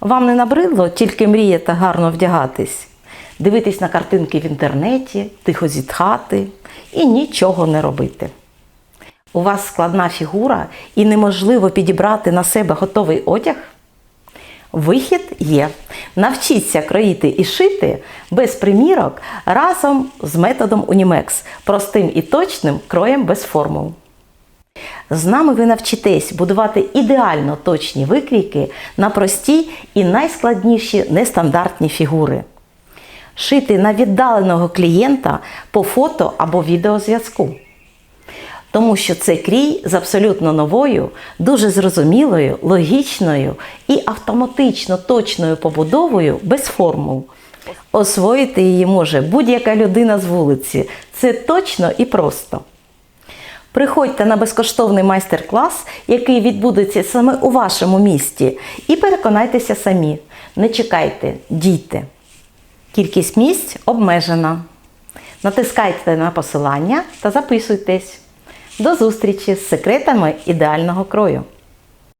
Вам не набридло тільки мріяти гарно вдягатись, дивитись на картинки в інтернеті, тихо зітхати і нічого не робити. У вас складна фігура і неможливо підібрати на себе готовий одяг? Вихід є. Навчіться кроїти і шити без примірок разом з методом Unimex, простим і точним кроєм без формул. З нами ви навчитесь будувати ідеально точні викрійки на прості і найскладніші нестандартні фігури. Шити на віддаленого клієнта по фото або відеозв'язку. Тому що це крій з абсолютно новою, дуже зрозумілою, логічною і автоматично точною побудовою без формул. Освоїти її може будь-яка людина з вулиці. Це точно і просто. Приходьте на безкоштовний майстер-клас, який відбудеться саме у вашому місті, і переконайтеся самі. Не чекайте, дійте. Кількість місць обмежена. Натискайте на посилання та записуйтесь. До зустрічі з секретами ідеального крою!